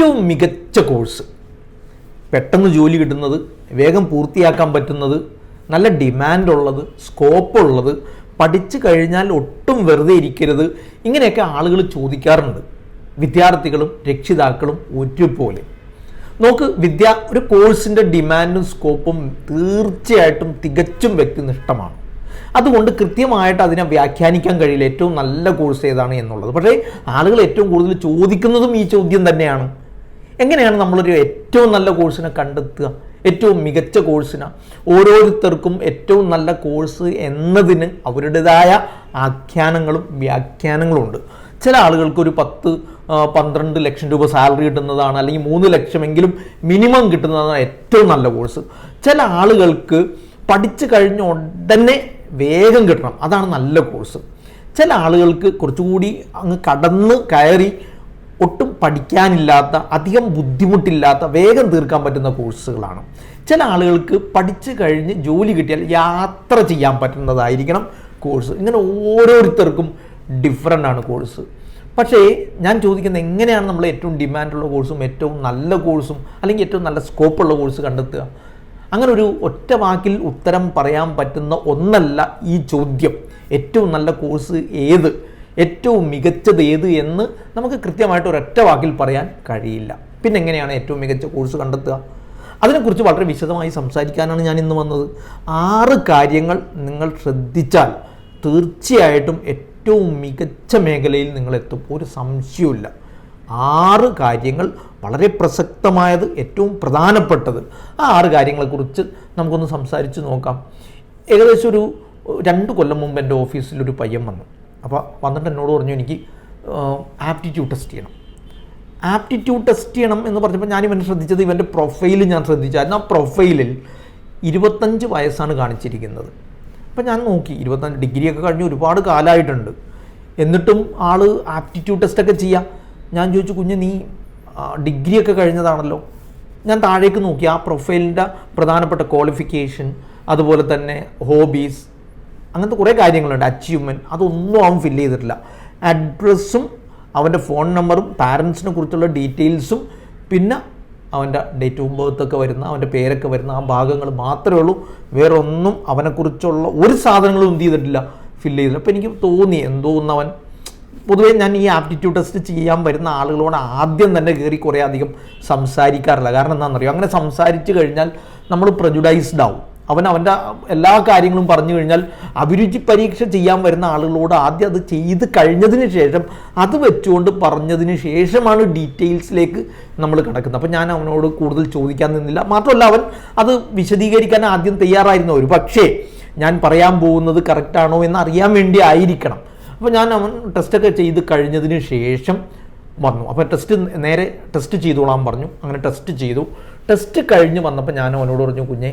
ഏറ്റവും മികച്ച കോഴ്സ്. പെട്ടെന്ന് ജോലി കിട്ടുന്നത് വേഗം പൂർത്തിയാക്കാൻ പറ്റുന്നത് നല്ല ഡിമാൻഡ് ഉള്ളത് സ്കോപ്പ് ഉള്ളത് പഠിച്ചു കഴിഞ്ഞാൽ ഒട്ടും വെറുതെ ഇരിക്കരുത് ഇങ്ങനെയൊക്കെ ആളുകൾ ചോദിക്കാറുണ്ട്. വിദ്യാർത്ഥികളും രക്ഷിതാക്കളും ഒരുപോലെ. നോക്ക് വിദ്യ ഒരു കോഴ്സിന്റെ ഡിമാൻഡും സ്കോപ്പും തീർച്ചയായിട്ടും തികച്ചും വ്യക്തിനിഷ്ഠമാണ്. അതുകൊണ്ട് കൃത്യമായിട്ട് അതിനെ വ്യാഖ്യാനിക്കാൻ കഴിയില്ല. ഏറ്റവും നല്ല കോഴ്സ് ഏതാണ് എന്നുള്ളത്. പക്ഷേ ആളുകൾ ഏറ്റവും കൂടുതൽ ചോദിക്കുന്നതും ഈ ചോദ്യം തന്നെയാണ്. എങ്ങനെയാണ് നമ്മളൊരു ഏറ്റവും നല്ല കോഴ്സിനെ കണ്ടെത്തുക? ഏറ്റവും മികച്ച കോഴ്സിനാണ് ഓരോരുത്തർക്കും ഏറ്റവും നല്ല കോഴ്സ് എന്നതിന് അവരുടേതായ ആഖ്യാനങ്ങളും വ്യാഖ്യാനങ്ങളും ഉണ്ട് ചില ആളുകൾക്ക് ഒരു പത്ത് പന്ത്രണ്ട് ലക്ഷം രൂപ സാലറി കിട്ടുന്നതാണ് അല്ലെങ്കിൽ മൂന്ന് ലക്ഷമെങ്കിലും മിനിമം കിട്ടുന്നതാണ് ഏറ്റവും നല്ല കോഴ്സ് ചില ആളുകൾക്ക് പഠിച്ചു കഴിഞ്ഞ ഉടനെ വേഗം കിട്ടണം. അതാണ് നല്ല കോഴ്സ് ചില ആളുകൾക്ക് കുറച്ചുകൂടി അങ്ങ് കടന്ന് കയറി ഒട്ടും പഠിക്കാനില്ലാത്ത അധികം ബുദ്ധിമുട്ടില്ലാത്ത വേഗം തീർക്കാൻ പറ്റുന്ന കോഴ്സുകളാണ്. ചില ആളുകൾക്ക് പഠിച്ചു കഴിഞ്ഞ് ജോലി കിട്ടിയാൽ യാത്ര ചെയ്യാൻ പറ്റുന്നതായിരിക്കണം കോഴ്സ്. ഇങ്ങനെ ഓരോരുത്തർക്കും ഡിഫറന്റ് ആണ് കോഴ്സ്. പക്ഷേ ഞാൻ ചോദിക്കുന്നത് എങ്ങനെയാണ് നമ്മൾ ഏറ്റവും ഡിമാൻഡുള്ള കോഴ്സും ഏറ്റവും നല്ല കോഴ്സും അല്ലെങ്കിൽ ഏറ്റവും നല്ല സ്കോപ്പുള്ള കോഴ്സ് കണ്ടെത്തുക? അങ്ങനെ ഒരു ഒറ്റ വാക്കിൽ ഉത്തരം പറയാൻ പറ്റുന്ന ഒന്നല്ല ഈ ചോദ്യം. ഏറ്റവും നല്ല കോഴ്സ് ഏത്? ഏറ്റവും മികച്ചത് ഏത് എന്ന് നമുക്ക് കൃത്യമായിട്ട് ഒരൊറ്റ വാക്കിൽ പറയാൻ കഴിയില്ല. പിന്നെ എങ്ങനെയാണ് ഏറ്റവും മികച്ച കോഴ്സ് കണ്ടെത്തുക? അതിനെക്കുറിച്ച് വളരെ വിശദമായി സംസാരിക്കാനാണ് ഞാൻ ഇന്ന് വന്നത്. ആറ് കാര്യങ്ങൾ നിങ്ങൾ ശ്രദ്ധിച്ചാൽ തീർച്ചയായിട്ടും ഏറ്റവും മികച്ച മേഖലയിൽ നിങ്ങൾ എത്തും. ഒരു സംശയവുമില്ല. ആറ് കാര്യങ്ങൾ വളരെ പ്രസക്തമായത് ഏറ്റവും പ്രധാനപ്പെട്ടത്. ആ ആറ് കാര്യങ്ങളെക്കുറിച്ച് നമുക്കൊന്ന് സംസാരിച്ച് നോക്കാം. ഏകദേശം ഒരു രണ്ട് കൊല്ലം മുമ്പ് എന്റെ ഓഫീസിലൊരു പയ്യൻ വന്നു. അപ്പോൾ വന്നിട്ട് എന്നോട് പറഞ്ഞു എനിക്ക് ആപ്റ്റിറ്റ്യൂഡ് ടെസ്റ്റ് ചെയ്യണം. ആപ്റ്റിറ്റ്യൂഡ് ടെസ്റ്റ് ചെയ്യണം എന്ന് പറഞ്ഞപ്പോൾ ഞാൻ ഇവനെ ശ്രദ്ധിച്ചത് ഇവന്റെ പ്രൊഫൈൽ ഞാൻ ശ്രദ്ധിച്ചായിരുന്നു. ആ പ്രൊഫൈലിൽ ഇരുപത്തഞ്ച് വയസ്സാണ് കാണിച്ചിരിക്കുന്നത്. അപ്പം ഞാൻ നോക്കി ഇരുപത്തഞ്ച് ഡിഗ്രിയൊക്കെ കഴിഞ്ഞ് ഒരുപാട് കാലമായിട്ടുണ്ട് എന്നിട്ടും ആൾ ആപ്റ്റിറ്റ്യൂഡ് ടെസ്റ്റൊക്കെ ചെയ്യാം. ഞാൻ ചോദിച്ചു കുഞ്ഞ് നീ ഡിഗ്രിയൊക്കെ കഴിഞ്ഞതാണല്ലോ. ഞാൻ താഴേക്ക് നോക്കി ആ പ്രൊഫൈലിന്റെ പ്രധാനപ്പെട്ട ക്വാളിഫിക്കേഷൻ അതുപോലെ തന്നെ ഹോബീസ് അങ്ങനത്തെ കുറേ കാര്യങ്ങളുണ്ട്. അച്ചീവ്മെന്റ് അതൊന്നും അവൻ ഫില്ല് ചെയ്തിട്ടില്ല. അഡ്രസ്സും അവന്റെ ഫോൺ നമ്പറും പാരൻസിനെ കുറിച്ചുള്ള ഡീറ്റെയിൽസും പിന്നെ അവന്റെ ഡേറ്റ് ഓഫ് ബർത്തൊക്കെ വരുന്ന അവന്റെ പേരൊക്കെ വരുന്ന ആ ഭാഗങ്ങൾ മാത്രമേ ഉള്ളൂ. വേറെ ഒന്നും അവനെക്കുറിച്ചുള്ള ഒരു സാധനങ്ങളും എന്ത് ചെയ്തിട്ടില്ല ഫില്ല് ചെയ്തില്ല അപ്പോൾ എനിക്ക് തോന്നി എന്തോ ഒന്ന് അവൻ പൊതുവേ ഞാൻ ഈ ആപ്റ്റിറ്റ്യൂഡ് ടെസ്റ്റ് ചെയ്യാൻ വരുന്ന ആളുകളോട് ആദ്യം തന്നെ കയറി കുറേ അധികം സംസാരിക്കാറില്ല. കാരണം എന്താണെന്നറിയോ? അങ്ങനെ സംസാരിച്ച് കഴിഞ്ഞാൽ നമ്മൾ പ്രജുഡൈസ്ഡ് ആവും. അവൻ അവന്റെ എല്ലാ കാര്യങ്ങളും പറഞ്ഞു കഴിഞ്ഞാൽ അഭിരുചി പരീക്ഷ ചെയ്യാൻ വരുന്ന ആളുകളോട് ആദ്യം അത് ചെയ്ത് കഴിഞ്ഞതിന് ശേഷം അത് വെച്ചുകൊണ്ട് പറഞ്ഞതിന് ശേഷമാണ് ഡീറ്റെയിൽസിലേക്ക് നമ്മൾ കിടക്കുന്നത്. അപ്പോൾ ഞാൻ അവനോട് കൂടുതൽ ചോദിക്കാൻ നിന്നില്ല. മാത്രമല്ല അവൻ അത് വിശദീകരിക്കാൻ ആദ്യം തയ്യാറായിരുന്നു ഒരു പക്ഷേ ഞാൻ പറയാൻ പോകുന്നത് കറക്റ്റാണോ എന്ന് അറിയാൻ വേണ്ടി ആയിരിക്കണം. അപ്പോൾ ഞാൻ അവൻ ടെസ്റ്റൊക്കെ ചെയ്ത് കഴിഞ്ഞതിന് ശേഷം വന്നു. അപ്പോൾ ടെസ്റ്റ് നേരെ ടെസ്റ്റ് ചെയ്തോളാൻ പറഞ്ഞു. അങ്ങനെ ടെസ്റ്റ് ചെയ്തു. ടെസ്റ്റ് കഴിഞ്ഞ് വന്നപ്പോൾ ഞാൻ അവനോട് പറഞ്ഞു കുഞ്ഞെ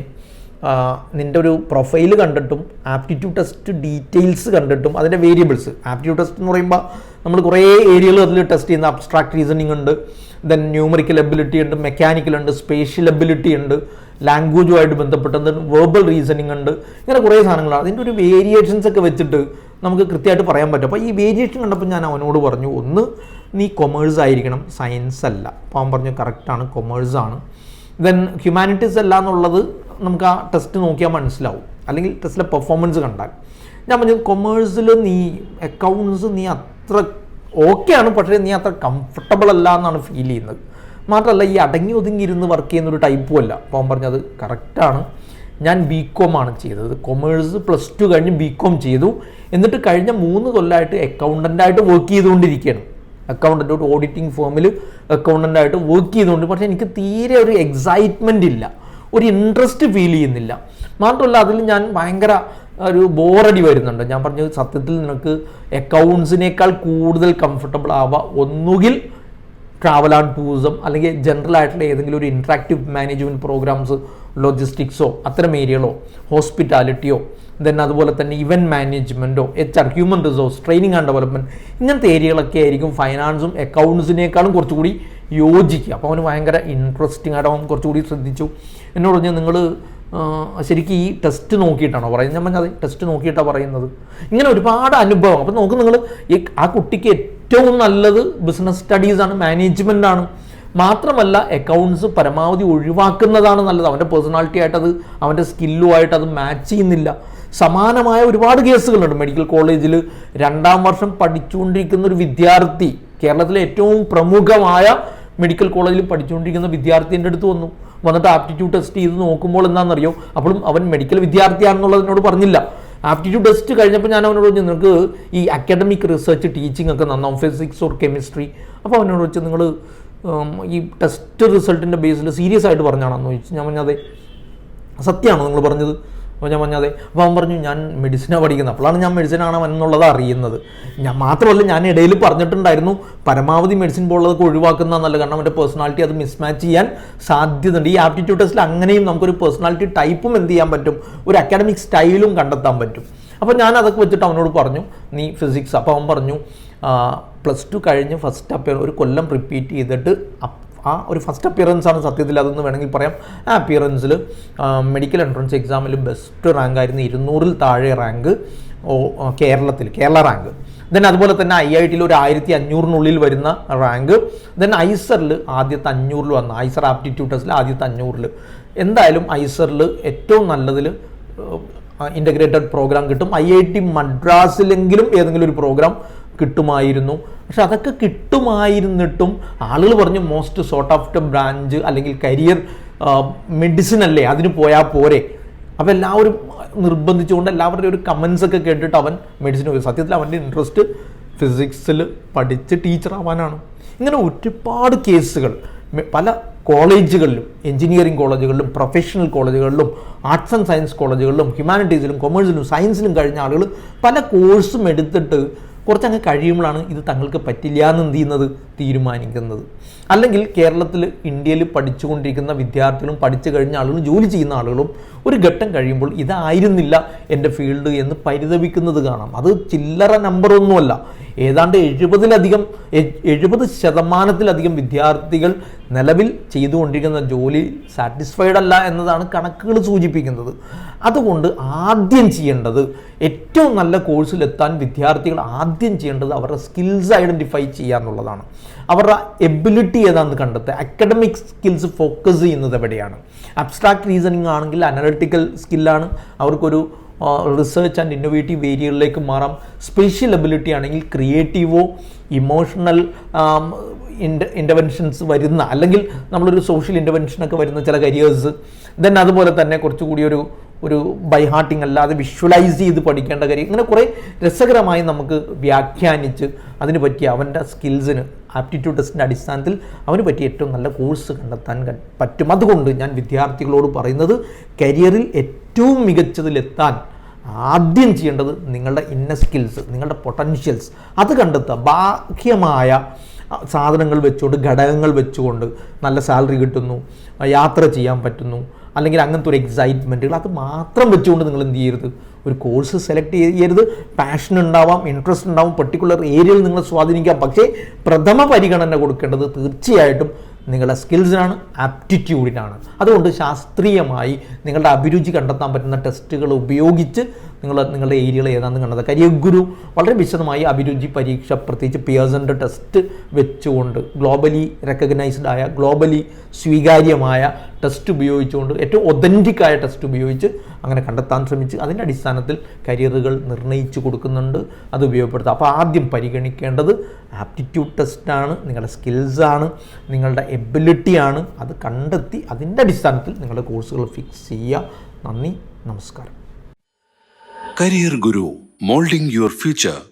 നിന്റെ ഒരു പ്രൊഫൈൽ കണ്ടിട്ടും ആപ്റ്റിറ്റ്യൂഡ് ടെസ്റ്റ് ഡീറ്റെയിൽസ് കണ്ടിട്ടും അതിന്റെ വേരിയബിൾസ് ആപ്റ്റിറ്റ്യൂഡ് ടെസ്റ്റ് എന്ന് പറയുമ്പോൾ നമ്മൾ കുറേ ഏരിയകൾ അതിൽ ടെസ്റ്റ് ചെയ്യുന്ന അബ്സ്ട്രാക്ട് റീസണിങ് ഉണ്ട്. ദെൻ ന്യൂമറിക്കൽ എബിലിറ്റി ഉണ്ട് മെക്കാനിക്കൽ ഉണ്ട് സ്പേഷ്യൽ എബിലിറ്റി ഉണ്ട് ലാംഗ്വേജുമായിട്ട് ദെൻ വേർബൽ റീസണിങ് ഉണ്ട് ഇങ്ങനെ കുറേ സാധനങ്ങളാണ്. അതിന്റെ ഒരു വേരിയേഷൻസ് ഒക്കെ വെച്ചിട്ട് നമുക്ക് കൃത്യമായിട്ട് പറയാൻ പറ്റും. അപ്പോൾ ഈ വേരിയേഷൻ കണ്ടപ്പോൾ ഞാൻ അവനോട് പറഞ്ഞു ഒന്ന് നീ കൊമേഴ്സ് ആയിരിക്കണം. സയൻസ് അല്ല. അപ്പോൾ അവൻ പറഞ്ഞു കറക്റ്റാണ് കൊമേഴ്സ് ആണ്. ദെൻ ഹ്യൂമാനിറ്റീസ് അല്ല എന്നുള്ളത് നമുക്ക് ആ ടെസ്റ്റ് നോക്കിയാൽ മനസ്സിലാവും. അല്ലെങ്കിൽ ടെസ്റ്റിലെ പെർഫോമൻസ് കണ്ടാൽ. ഞാൻ പറഞ്ഞു കൊമേഴ്സിൽ നീ അക്കൗണ്ട്സ് നീ അത്ര ഓക്കെയാണ് പക്ഷേ നീ അത്ര കംഫർട്ടബിൾ അല്ല എന്നാണ് ഫീൽ ചെയ്യുന്നത്. മാത്രമല്ല ഈ അടങ്ങി ഒതുങ്ങി ഇരുന്ന് വർക്ക് ചെയ്യുന്ന ഒരു ടൈപ്പും അല്ല. അപ്പോൾ അവൻ പറഞ്ഞത് കറക്റ്റാണ് ഞാൻ ബി കോം ആണ് ചെയ്തത്. കൊമേഴ്സ് പ്ലസ് ടു കഴിഞ്ഞ് ബി കോം ചെയ്തു. എന്നിട്ട് കഴിഞ്ഞ മൂന്ന് കൊല്ലമായിട്ട് അക്കൗണ്ടന്റായിട്ട് വർക്ക് ചെയ്തുകൊണ്ടിരിക്കുകയാണ്. അക്കൗണ്ടന്റ് ഓഡിറ്റിംഗ് ഫേമിൽ അക്കൗണ്ടന്റായിട്ട് വർക്ക് ചെയ്തുകൊണ്ട് പക്ഷേ എനിക്ക് തീരെ ഒരു എക്സൈറ്റ്മെന്റ് ഇല്ല. ഒരു ഇൻട്രസ്റ്റ് ഫീൽ ചെയ്യുന്നില്ല. മാത്രമല്ല അതിൽ ഞാൻ ഭയങ്കര ഒരു ബോറടി വരുന്നുണ്ട്. ഞാൻ പറഞ്ഞത് സത്യത്തിൽ നിനക്ക് അക്കൗണ്ട്സിനേക്കാൾ കൂടുതൽ കംഫർട്ടബിൾ ആവുക ഒന്നുകിൽ ട്രാവൽ ആൻഡ് ടൂറിസം അല്ലെങ്കിൽ ജനറൽ ആയിട്ടുള്ള ഏതെങ്കിലും ഒരു ഇൻട്രാക്റ്റീവ് മാനേജ്മെന്റ് പ്രോഗ്രാംസ് ലോജിസ്റ്റിക്സോ അത്തരം ഏരിയകളോ ഹോസ്പിറ്റാലിറ്റിയോ ദെൻ അതുപോലെ തന്നെ event മാനേജ്മെന്റോ H R human resource training and development ഇങ്ങനത്തെ ഏരിയകളൊക്കെ ആയിരിക്കും ഫൈനാൻസും അക്കൗണ്ട്സിനേക്കാളും കുറച്ചുകൂടി യോജിക്കുക. അപ്പോൾ അവന് ഭയങ്കര ഇൻട്രസ്റ്റിംഗ് ആയിട്ട് അവൻ കുറച്ചുകൂടി ശ്രദ്ധിച്ചു. എന്നോട് പറഞ്ഞു നിങ്ങൾ ശരിക്കും ഈ ടെസ്റ്റ് നോക്കിയിട്ടാണോ പറയുന്നത്? ഞാൻ പറഞ്ഞത് ടെസ്റ്റ് നോക്കിയിട്ടാണ് പറയുന്നത്. ഇങ്ങനെ ഒരുപാട് അനുഭവം. അപ്പോൾ നോക്ക് നിങ്ങൾ ആ കുട്ടിക്ക് ഏറ്റവും നല്ലത് ബിസിനസ് സ്റ്റഡീസ് ആണ് മാത്രമല്ല അക്കൗണ്ട്സ് പരമാവധി ഒഴിവാക്കുന്നതാണ് നല്ലത്. അവന്റെ പേഴ്സണാലിറ്റി ആയിട്ടത് അവന്റെ സ്കില്ലുമായിട്ട് അത് മാച്ച് ചെയ്യുന്നില്ല. സമാനമായ ഒരുപാട് കേസുകളുണ്ട്. മെഡിക്കൽ കോളേജിൽ രണ്ടാം വർഷം പഠിച്ചുകൊണ്ടിരിക്കുന്ന ഒരു വിദ്യാർത്ഥി കേരളത്തിലെ ഏറ്റവും പ്രമുഖമായ മെഡിക്കൽ കോളേജിൽ പഠിച്ചുകൊണ്ടിരിക്കുന്ന വിദ്യാർത്ഥിന്റെ അടുത്ത് വന്നു. വന്നിട്ട് ആപ്റ്റിറ്റ്യൂഡ് ടെസ്റ്റ് ചെയ്ത് നോക്കുമ്പോൾ എന്താണെന്നറിയോ? അപ്പോഴും അവൻ മെഡിക്കൽ വിദ്യാർത്ഥിയാണെന്നുള്ളതിനോട് പറഞ്ഞില്ല. ആപ്റ്റിറ്റ്യൂഡ് ടെസ്റ്റ് കഴിഞ്ഞപ്പോൾ ഞാൻ അവനോട് പറഞ്ഞു നിങ്ങൾക്ക് ഈ അക്കാഡമിക് റിസർച്ച് ടീച്ചിങ് ഒക്കെ നന്നാവും ഫിസിക്സ് ഓർ കെമിസ്ട്രി അപ്പോൾ അവനോട് വെച്ച് നിങ്ങൾ ഈ ടെസ്റ്റ് റിസൾട്ടിന്റെ ബേസിൽ സീരിയസ് ആയിട്ട് പറഞ്ഞാണെന്ന് ചോദിച്ചു. ഞാൻ പറഞ്ഞത് സത്യമാണോ? നിങ്ങൾ പറഞ്ഞത്. അപ്പോൾ ഞാൻ പറഞ്ഞതെ അപ്പോൾ അവൻ പറഞ്ഞു ഞാൻ മെഡിസിനാണ് പഠിക്കുന്നത്. അപ്പോഴാണ് ഞാൻ മെഡിസിൻ മെഡിസിനാണ് എന്നുള്ളത് അറിയുന്നത്. ഞാൻ മാത്രമല്ല ഞാൻ ഇടയിൽ പറഞ്ഞിട്ടുണ്ടായിരുന്നു പരമാവധി മെഡിസിൻ പോലുള്ളതൊക്കെ ഒഴിവാക്കുന്ന നല്ല കാരണം അവന്റെ പേഴ്സണാലിറ്റി അത് മിസ്മാച്ച് ചെയ്യാൻ സാധ്യതയുണ്ട്. ഈ ആപ്റ്റിറ്റ്യൂഡ് ടെസ്റ്റിൽ അങ്ങനെയും നമുക്കൊരു പേഴ്സണാലിറ്റി ടൈപ്പും എന്ത് ചെയ്യാൻ പറ്റും? ഒരു അക്കാഡമിക് സ്റ്റൈലും കണ്ടെത്താൻ പറ്റും. അപ്പോൾ ഞാൻ അതൊക്കെ വെച്ചിട്ട് അവനോട് പറഞ്ഞു നീ ഫിസിക്സ് അപ്പോൾ അവൻ പറഞ്ഞു പ്ലസ് ടു കഴിഞ്ഞ് ഫസ്റ്റ് അപ്പിയർ ഒരു കൊല്ലം റിപ്പീറ്റ് ചെയ്തിട്ട് ആ ഒരു ഫസ്റ്റ് അപ്പിയറൻസ് ആണ് സത്യത്തിൽ അതെന്ന് വേണമെങ്കിൽ പറയാം. ആ അപ്പിയറൻസിൽ മെഡിക്കൽ എൻട്രൻസ് എക്സാമിൽ ബെസ്റ്റ് റാങ്ക് ആയിരുന്നു ഇരുന്നൂറിൽ താഴെ റാങ്ക് ഓ കേരളത്തിൽ കേരള റാങ്ക് ദെൻ അതുപോലെ തന്നെ ഐ ഐ ടിയിൽ ഒരു ആയിരത്തി അഞ്ഞൂറിനുള്ളിൽ വരുന്ന റാങ്ക് ദെൻ ഐസറിൽ ആദ്യത്തെ അഞ്ഞൂറിൽ വന്ന. ഐസർ ആപ്റ്റിറ്റ്യൂഡ് ടെസ്റ്റിൽ ആദ്യത്തെ അഞ്ഞൂറിൽ. എന്തായാലും ഐസറിൽ ഏറ്റവും നല്ലതിൽ ഇന്റഗ്രേറ്റഡ് പ്രോഗ്രാം കിട്ടും. ഐ ഐ ടി മദ്രാസിലെങ്കിലും ഏതെങ്കിലും ഒരു പ്രോഗ്രാം കിട്ടുമായിരുന്നു. പക്ഷെ അതൊക്കെ കിട്ടുമായിരുന്നിട്ടും ആളുകൾ പറഞ്ഞു മോസ്റ്റ് സോർട്ട് ഓഫ് ബ്രാഞ്ച് അല്ലെങ്കിൽ കരിയർ മെഡിസിൻ അല്ലേ അതിന് പോയാൽ പോരെ. അപ്പോൾ എല്ലാവരും നിർബന്ധിച്ചുകൊണ്ട് എല്ലാവരുടെയും ഒരു കമൻസ് ഒക്കെ കേട്ടിട്ട് അവൻ മെഡിസിൻ പോയി സത്യത്തിൽ അവന്റെ ഇൻട്രസ്റ്റ് ഫിസിക്സിൽ പഠിച്ച് ടീച്ചർ ആവാനാണ്. ഇങ്ങനെ ഒരുപാട് കേസുകൾ പല കോളേജുകളിലും എഞ്ചിനീയറിംഗ് കോളേജുകളിലും പ്രൊഫഷണൽ കോളേജുകളിലും ആർട്സ് ആൻഡ് സയൻസ് കോളേജുകളിലും ഹ്യൂമാനിറ്റീസിലും കൊമേഴ്സിലും സയൻസിലും കഴിഞ്ഞ ആളുകൾ പല കോഴ്സും എടുത്തിട്ട് കുറച്ചങ്ങ് കഴിയുമ്പോഴാണ് ഇത് തങ്ങൾക്ക് പറ്റില്ല എന്ന് എന്ത് ചെയ്യുന്നത്? തീരുമാനിക്കുന്നത്. അല്ലെങ്കിൽ കേരളത്തിൽ ഇന്ത്യയിൽ പഠിച്ചുകൊണ്ടിരിക്കുന്ന വിദ്യാർത്ഥികളും പഠിച്ചു കഴിഞ്ഞ ആളുകളും ജോലി ചെയ്യുന്ന ആളുകളും ഒരു ഘട്ടം കഴിയുമ്പോൾ ഇതായിരുന്നില്ല എന്റെ ഫീൽഡ് എന്ന് പരിതപിക്കുന്നത് കാണാം. അത് ചില്ലറ നമ്പറൊന്നുമല്ല ഏതാണ്ട് എഴുപതിലധികം എഴുപത് ശതമാനത്തിലധികം വിദ്യാർത്ഥികൾ നിലവിൽ ചെയ്തുകൊണ്ടിരിക്കുന്ന ജോലി സാറ്റിസ്ഫൈഡ് അല്ല എന്നതാണ് കണക്കുകൾ സൂചിപ്പിക്കുന്നത്. അതുകൊണ്ട് ആദ്യം ചെയ്യേണ്ടത് ഏറ്റവും നല്ല കോഴ്സിലെത്താൻ വിദ്യാർത്ഥികൾ ആദ്യം ചെയ്യേണ്ടത് അവരുടെ സ്കിൽസ് ഐഡന്റിഫൈ ചെയ്യുക എന്നുള്ളതാണ് അവരുടെ എബിലിറ്റി ഏതാണെന്ന് കണ്ടെത്തുക. അക്കഡമിക് സ്കിൽസ് ഫോക്കസ് ചെയ്യുന്നത് എവിടെയാണ്? അബ്സ്ട്രാക്ട് റീസണിങ് ആണെങ്കിൽ അനലിറ്റിക്കൽ സ്കില്ലാണ് അവർക്കൊരു റിസർച്ച് ആൻഡ് ഇന്നോവേറ്റീവ് ഏരിയകളിലേക്ക് മാറാം. സ്പെഷ്യൽ എബിലിറ്റി ആണെങ്കിൽ ക്രിയേറ്റീവോ ഇമോഷണൽ ഇന്റ ഇന്റർവെൻഷൻസ് വരുന്ന അല്ലെങ്കിൽ നമ്മളൊരു സോഷ്യൽ ഇന്റർവെൻഷനൊക്കെ വരുന്ന ചില കരിയേഴ്സ് ദെൻ അതുപോലെ തന്നെ കുറച്ചുകൂടി ഒരു ഒരു ബൈ ഹാർട്ടിങ് അല്ലാതെ വിഷ്വലൈസ് ചെയ്ത് പഠിക്കേണ്ട കാര്യം. ഇങ്ങനെ കുറേ രസകരമായി നമുക്ക് വ്യാഖ്യാനിച്ച് അതിന് പറ്റിയ അവന്റെ സ്കിൽസിന് ആപ്റ്റിറ്റ്യൂഡ് ടെസ്റ്റിന്റെ അടിസ്ഥാനത്തിൽ അവന് പറ്റിയ ഏറ്റവും നല്ല കോഴ്സ് കണ്ടെത്താൻ പറ്റും. അതുകൊണ്ട് ഞാൻ വിദ്യാർത്ഥികളോട് പറയുന്നത് കരിയറിൽ ഏറ്റവും മികച്ചതിലെത്താൻ ആദ്യം ചെയ്യേണ്ടത് നിങ്ങളുടെ ഇന്ന സ്കിൽസ് നിങ്ങളുടെ പൊട്ടൻഷ്യൽസ് അത് കണ്ടെത്തുക. ബാഹ്യമായ സാധനങ്ങൾ വെച്ചുകൊണ്ട് ഘടകങ്ങൾ വെച്ചുകൊണ്ട് നല്ല സാലറി കിട്ടുന്നു യാത്ര ചെയ്യാൻ പറ്റുന്നു അല്ലെങ്കിൽ അങ്ങനത്തെ ഒരു എക്സൈറ്റ്മെന്റുകൾ അത് മാത്രം വെച്ചുകൊണ്ട് നിങ്ങൾ എന്ത് ചെയ്യരുത്. ഒരു കോഴ്സ് സെലക്ട് ചെയ്യരുത്. പാഷൻ ഉണ്ടാവാം ഇൻട്രസ്റ്റ് ഉണ്ടാവും പെർട്ടിക്കുലർ ഏരിയയിൽ നിങ്ങളെ സ്വാധീനിക്കാം. പക്ഷേ പ്രഥമ പരിഗണന കൊടുക്കേണ്ടത് തീർച്ചയായിട്ടും നിങ്ങളുടെ സ്കിൽസിനാണ് ആപ്റ്റിറ്റ്യൂഡിനാണ് അതുകൊണ്ട് ശാസ്ത്രീയമായി നിങ്ങളുടെ അഭിരുചി കണ്ടെത്താൻ പറ്റുന്ന ടെസ്റ്റുകൾ ഉപയോഗിച്ച് നിങ്ങൾ നിങ്ങളുടെ ഏരിയകൾ ഏതാണെന്ന് കണ്ടത്. കരിയർ ഗുരു വളരെ വിശദമായി അഭിരുചി പരീക്ഷ പ്രത്യേകിച്ച് പിയേഴ്സന്റെ ടെസ്റ്റ് വെച്ചുകൊണ്ട് ഗ്ലോബലി റെക്കഗ്നൈസ്ഡ് ആയ ഗ്ലോബലി സ്വീകാര്യമായ ടെസ്റ്റ് ഉപയോഗിച്ചുകൊണ്ട് ഏറ്റവും ഒതന്റിക് ആയ ടെസ്റ്റ് ഉപയോഗിച്ച് അങ്ങനെ കണ്ടെത്താൻ ശ്രമിച്ച് അതിന്റെ അടിസ്ഥാനത്തിൽ കരിയറുകൾ നിർണയിച്ചു കൊടുക്കുന്നുണ്ട്. അത് ഉപയോഗപ്പെടുത്തുക. അപ്പോൾ ആദ്യം പരിഗണിക്കേണ്ടത് ആപ്റ്റിറ്റ്യൂഡ് ടെസ്റ്റാണ് നിങ്ങളുടെ സ്കിൽസാണ് നിങ്ങളുടെ എബിലിറ്റിയാണ് അത് കണ്ടെത്തി അതിന്റെ അടിസ്ഥാനത്തിൽ നിങ്ങളുടെ കോഴ്സുകൾ ഫിക്സ് ചെയ്യുക. നന്ദി നമസ്കാരം. Career Guru Molding Your Future